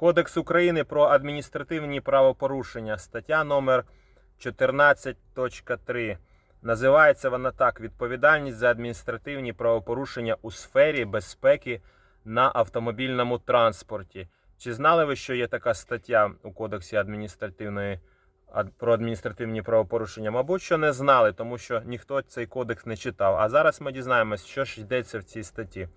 Кодекс України про адміністративні правопорушення, стаття номер 14.3. Називається вона так: відповідальність за адміністративні правопорушення у сфері безпеки на автомобільному транспорті. Чи знали ви, що є така стаття у Кодексі адміністративної про адміністративні правопорушення? Мабуть, що не знали, тому що ніхто цей кодекс не читав. А зараз ми дізнаємось, що ж йдеться в цій статті.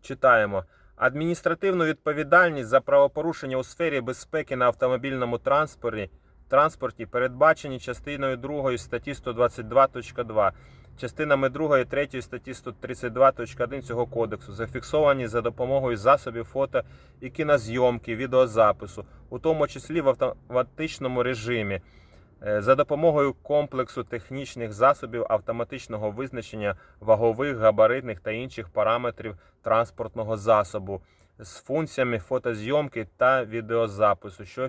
Читаємо. Адміністративну відповідальність за правопорушення у сфері безпеки на автомобільному транспорті, транспорті передбачені частиною 2 статті 122.2, частинами 2 і 3 статті 132.1 цього кодексу, зафіксовані за допомогою засобів фото і кінозйомки, відеозапису, у тому числі в автоматичному режимі, за допомогою комплексу технічних засобів автоматичного визначення вагових, габаритних та інших параметрів транспортного засобу з функціями фотозйомки та відеозапису, що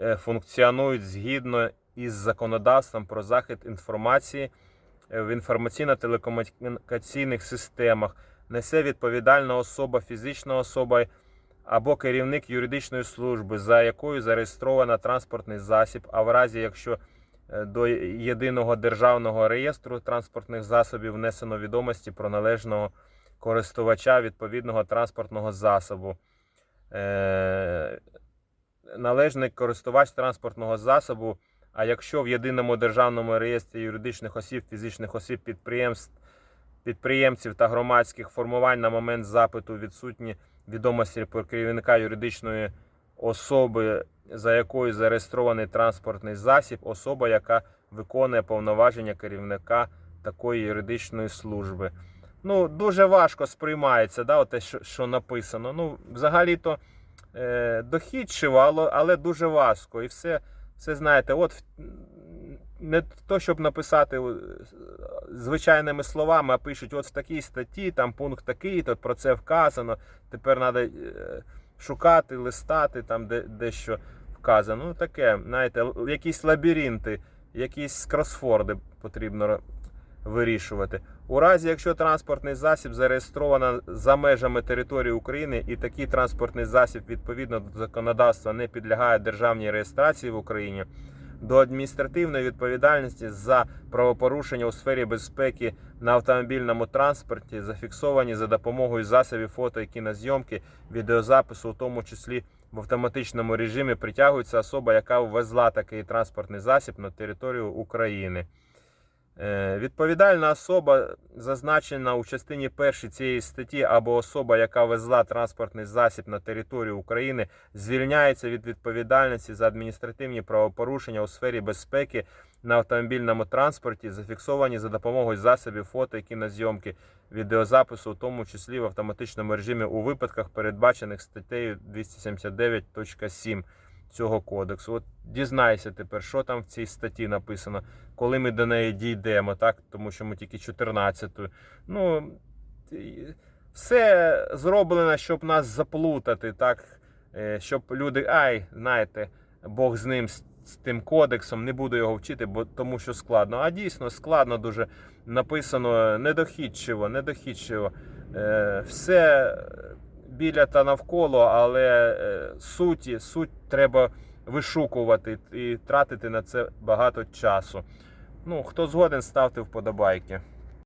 е, функціонують згідно із законодавством про захист інформації е, в інформаційно-телекомунікаційних системах, несе відповідальна особа, фізична особа або керівник юридичної служби, за якою зареєстровано транспортний засіб, а в разі, якщо е, до єдиного державного реєстру транспортних засобів внесено відомості про належного користувача відповідного транспортного засобу. Е, належний користувач транспортного засобу, а якщо в єдиному державному реєстрі юридичних осіб, фізичних осіб, підприємств, підприємців та громадських формувань на момент запиту відсутні відомості про керівника юридичної особи, за якою зареєстрований транспортний засіб, особа, яка виконує повноваження керівника такої юридичної служби. Ну, дуже важко сприймається, да, те, що, що написано. Ну, взагалі-то е, дохідчиво, але, але дуже важко. І все, все знаєте, от не то, щоб написати е, звичайними словами, а пишуть, от в такій статті, там пункт такий, то про це вказано. Тепер треба шукати, листати, там де, дещо вказано. Ну, таке, знаєте, якісь лабіринти, якісь кросфорди потрібно вирішувати. У разі, якщо транспортний засіб зареєстровано за межами території України і такий транспортний засіб відповідно до законодавства не підлягає державній реєстрації в Україні, до адміністративної відповідальності за правопорушення у сфері безпеки на автомобільному транспорті зафіксовані за допомогою засобів фото і кінозйомки, відеозапису, у тому числі в автоматичному режимі, притягується особа, яка ввезла такий транспортний засіб на територію України. Е, Відповідальна особа, зазначена у частині першій цієї статті, або особа, яка везла транспортний засіб на територію України, звільняється від відповідальності за адміністративні правопорушення у сфері безпеки на автомобільному транспорті, зафіксовані за допомогою засобів фото і кінозйомки, відеозапису, у тому числі в автоматичному режимі у випадках, передбачених статтею 279.7 цього кодексу. От дізнайся тепер, що там в цій статті написано, коли ми до неї дійдемо, так? Тому що ми тільки 14-ю. Ну, все зроблено, щоб нас заплутати, так? Е, Щоб люди, ай, знаєте, Бог з ним, з тим кодексом, не буду його вчити, бо тому що складно. А дійсно складно дуже написано недохідчиво, недохідчиво. Е, Все біля та навколо, але е, суті, суть треба вишукувати і тратити на це багато часу. Ну, хто згоден, ставте вподобайки.